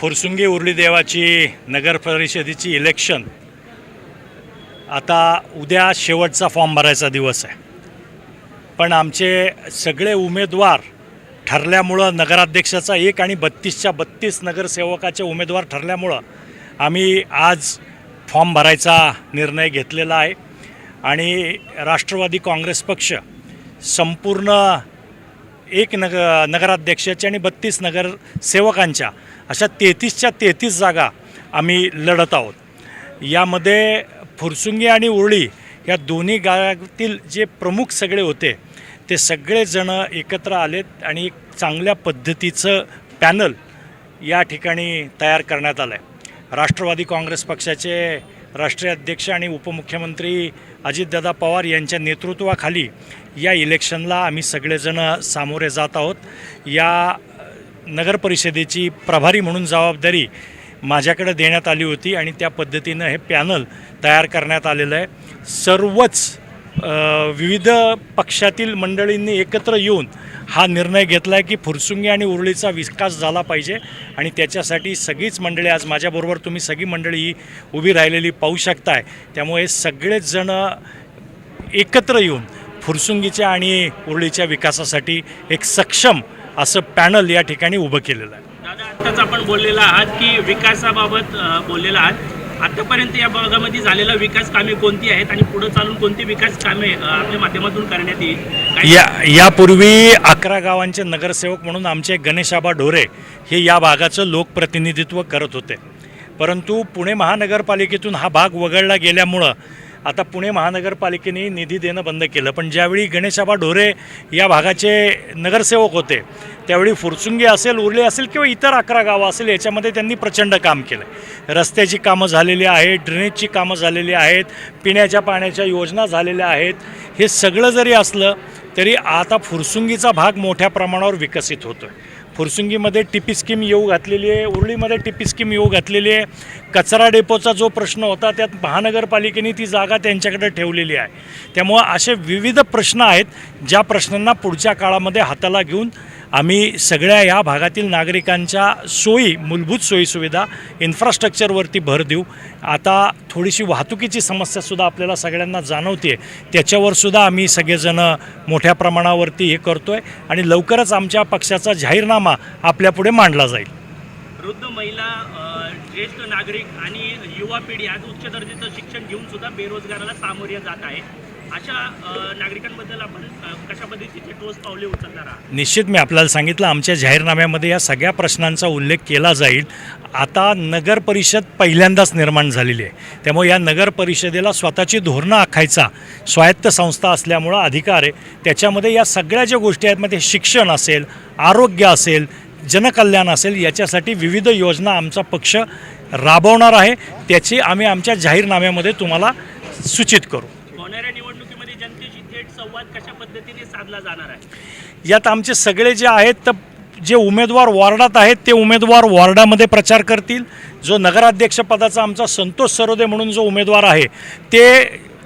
फुरसुंगी उरली देवाची नगर परिषदेची इलेक्शन आता उद्या शेवटचा फॉर्म भरायचा दिवस आहे. पण आमचे सगळे उमेदवार ठरल्यामुळं नगराध्यक्षाचा एक आणि बत्तीसच्या बत्तीस नगरसेवकाचे उमेदवार ठरल्यामुळं आम्ही आज फॉर्म भरायचा निर्णय घेतलेला आहे. आणि राष्ट्रवादी काँग्रेस पक्ष संपूर्ण एक नग नगराध्यक्षाच्या आणि बत्तीस नगरसेवकांच्या अशा तेहतीसच्या तेहतीस जागा आम्ही लढत आहोत. यामध्ये फुरसुंगी आणि उरळी या दोन्ही गावातील जे प्रमुख सगळे होते ते सगळेजणं एकत्र आलेत आणि एक चांगल्या पद्धतीचं पॅनल या ठिकाणी तयार करण्यात आलं आहे राष्ट्रवादी काँग्रेस पक्षाचे राष्ट्रीय अध्यक्ष आणि उपमुख्यमंत्री अजितदादा पवार यांच्या नेतृत्वाखाली या इलेक्शनला आम्ही सगळेजण सामोरे जात आहोत. या नगरपरिषदेची प्रभारी म्हणून जबाबदारी माझ्याकडे देण्यात आली होती आणि त्या पद्धतीनं हे पॅनल तयार करण्यात आलेलं आहे. सर्वच विविध पक्षातील मंडळींनी एकत्र येऊन हा निर्णय घेतला आहे की फुरसुंगी आणि उरळीचा विकास झाला पाहिजे आणि त्याच्यासाठी सगळीच मंडळी आज माझ्याबरोबर तुम्ही सगळी मंडळी ही उभी राहिलेली पाहू शकताय. त्यामुळे सगळेच जण एकत्र येऊन फुरसुंगीच्या आणि उरळीच्या विकासासाठी एक सक्षम असं पॅनल या ठिकाणी उभं केलेलं आहे. दादा आत्ताच आपण बोललेला आहात की विकासाबाबत बोललेला आहात. आतापर्यंत या भागामध्ये झालेला विकास कामे कोणती आहेत आणि पुढे चालून कोणती विकास कामे आपल्या माध्यमातून करण्यात येईल? या यापूर्वी अकरा गावांचे नगरसेवक म्हणून आमचे गणेशाबा ढोरे हे या भागाचं लोकप्रतिनिधित्व करत होते. परंतु पुणे महानगरपालिकेतून हा भाग वगळला गेल्यामुळं आता पुणे महानगरपालिकेने निधी देणं बंद केलं. पण ज्यावेळी गणेशाबा ढोरे या भागाचे नगरसेवक होते त्यावेळी फुरसुंगी असेल उरले असेल किंवा इतर अकरा गावं असेल याच्यामध्ये त्यांनी प्रचंड काम केलं. रस्त्याची कामं झालेली आहेत ड्रेनेजची कामं झालेली आहेत पिण्याच्या पाण्याच्या योजना झालेल्या आहेत. हे सगळं जरी असलं तरी आता फुरसुंगीचा भाग मोठ्या प्रमाणावर विकसित होतो आहे फुरसुंगीमध्ये टिपी स्कीम येऊ घातलेली आहे उरळीमध्ये टिपी स्कीम येऊ घातलेली आहे. कचरा डेपोचा जो प्रश्न होता त्यात महानगरपालिकेने ती जागा त्यांच्याकडे ठेवलेली आहे. त्यामुळं असे विविध प्रश्न आहेत ज्या प्रश्नांना पुढच्या काळामध्ये हाताला घेऊन आम्ही सगळ्या या भागातील नागरिकांच्या सोयी मूलभूत सोयीसुविधा इन्फ्रास्ट्रक्चरवरती भर देऊ. आता थोडीशी वाहतुकीची समस्यासुद्धा आपल्याला सगळ्यांना जाणवते त्याच्यावर सुद्धा आम्ही सगळेजण मोठ्या प्रमाणावरती हे करतो आहे आणि लवकरच आमच्या पक्षाचा जाहीरनामा आपल्यापुढे मांडला जाईल. वृद्ध महिला ज्येष्ठ नागरिक आणि युवा पिढी आज उच्च दर्जाचं शिक्षण घेऊन सुद्धा बेरोजगाराला सामोरे जात आहे. अशा नागरिकांबद्दल आपण कशा पद्धतीचे ठोस पावले उचलणार आहात? निश्चित मी आपल्याला सांगितलं आमच्या जाहीरनाम्यामध्ये या सगळ्या प्रश्नांचा उल्लेख केला जाईल. आता नगर परिषद पहिल्यांदाच निर्माण झालेली आहे. त्यामुळे या नगर परिषदेला स्वतःची धोरणं आखायचा स्वायत्त संस्था असल्यामुळं अधिकार आहे. त्याच्यामध्ये या सगळ्या ज्या गोष्टी आहेत मग ते शिक्षण असेल आरोग्य असेल जनकल्याण असेल याच्यासाठी विविध योजना आमचा पक्ष राबवणार आहे. त्याची आम्ही आमच्या जाहीरनाम्यामध्ये तुम्हाला सूचित करू होणाऱ्या निवडणुकीमध्ये जनतेशी थेट संवाद कशा पद्धतीने साधला जाणार आहे? यात आमचे सगळे जे आहेत तर जे उमेदवार वॉर्डात आहेत ते उमेदवार वॉर्डामध्ये प्रचार करतील. जो नगराध्यक्षपदाचा आमचा संतोष सरोदे म्हणून जो उमेदवार आहे ते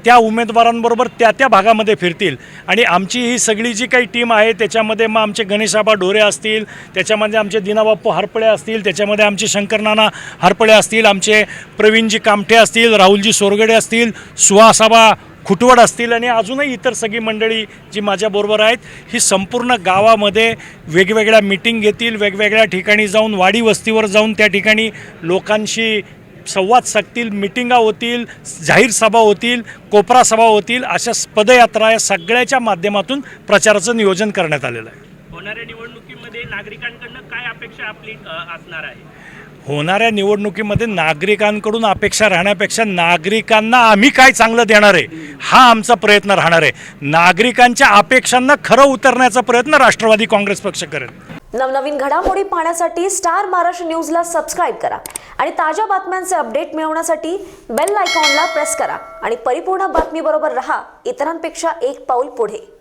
त्या उमेदवारांबरोबर त्या त्या भागामध्ये फिरतील. आणि आमची ही सगळी जी काही टीम आहे त्याच्यामध्ये मग आमचे गणेशाबा डोरे असतील त्याच्यामध्ये आमचे दिनाबाप्पू हरपळे असतील त्याच्यामध्ये आमचे शंकरनाना हरपळे असतील आमचे प्रवीणजी कामठे असतील राहुलजी सोरगडे असतील सुहासाबा खुटवड असतील आणि अजूनही इतर सगळी मंडळी जी माझ्याबरोबर आहेत ही संपूर्ण गावामध्ये वेगवेगळ्या मिटिंग घेतील वेगवेगळ्या ठिकाणी जाऊन वाडी वस्तीवर जाऊन त्या ठिकाणी लोकांशी संवाद साधतील मिटिंगा होतील जाहीर सभा होतील कोपरा सभा होतील अशा पदयात्रा या सगळ्याच्या माध्यमातून प्रचाराचं नियोजन करण्यात आलेलं आहे. होणाऱ्या निवडणुकीमध्ये नागरिकांकडनं काय अपेक्षा आपली असणार आहे? होणाऱ्या निवडणुकीमध्ये नागरिकांकडून अपेक्षा राहण्यापेक्षा नागरिकांना आम्ही काय चांगलं देणार आहे हा आमचा प्रयत्न राहणार आहे. नागरिकांच्या अपेक्षांना खरं उतरण्याचा प्रयत्न राष्ट्रवादी काँग्रेस पक्ष करेल. नवनवीन घडामोडी पाहण्यासाठी स्टार महाराष्ट्र न्यूजला सबस्क्राईब करा आणि ताज्या बातम्यांचे अपडेट मिळवण्यासाठी बेल आयकॉनला प्रेस करा आणि परिपूर्ण बातमीबरोबर रहा. इतरांपेक्षा एक पाऊल पुढे.